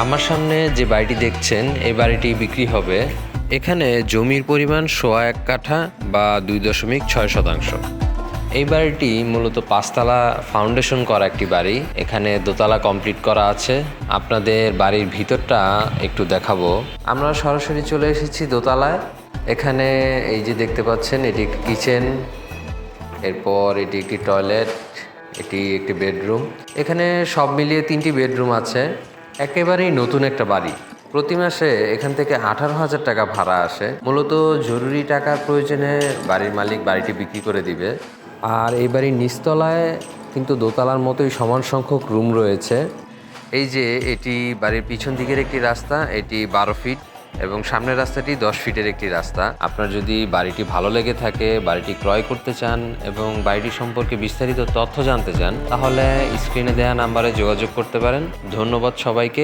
আমার সামনে যে বাড়িটি দেখছেন, এই বাড়িটি বিক্রি হবে। এখানে জমির পরিমাণ সোয়া এক কাঠা বা দুই দশমিক ছয় শতাংশ। এই বাড়িটি মূলত পাঁচতলা ফাউন্ডেশন করা একটি বাড়ি। এখানে দোতলা কমপ্লিট করা আছে। আপনাদের বাড়ির ভিতরটা একটু দেখাবো। আমরা সরাসরি চলে এসেছি দোতলায়। এখানে এই যে দেখতে পাচ্ছেন, এটি একটি কিচেন, এরপর এটি একটি টয়লেট, এটি একটি বেডরুম। এখানে সব মিলিয়ে তিনটি বেডরুম আছে। একেবারেই নতুন একটা বাড়ি। প্রতি মাসে এখান থেকে আঠারো হাজার টাকা ভাড়া আসে। মূলত জরুরি টাকার প্রয়োজনে বাড়ির মালিক বাড়িটি বিক্রি করে দিবে। আর এই বাড়ির নিচতলায় কিন্তু দোতলার মতোই সমান সংখ্যক রুম রয়েছে। এই যে, এটি বাড়ির পিছন দিকের একটি রাস্তা, এটি বারো ফিট। এবং সামনের রাস্তাটি দশ ফিটের একটি রাস্তা। আপনার যদি বাড়িটি ভালো লেগে থাকে, বাড়িটি ক্রয় করতে চান এবং বাড়িটি সম্পর্কে বিস্তারিত তথ্য জানতে চান, তাহলে স্ক্রিনে দেওয়া নাম্বারে যোগাযোগ করতে পারেন। ধন্যবাদ সবাইকে।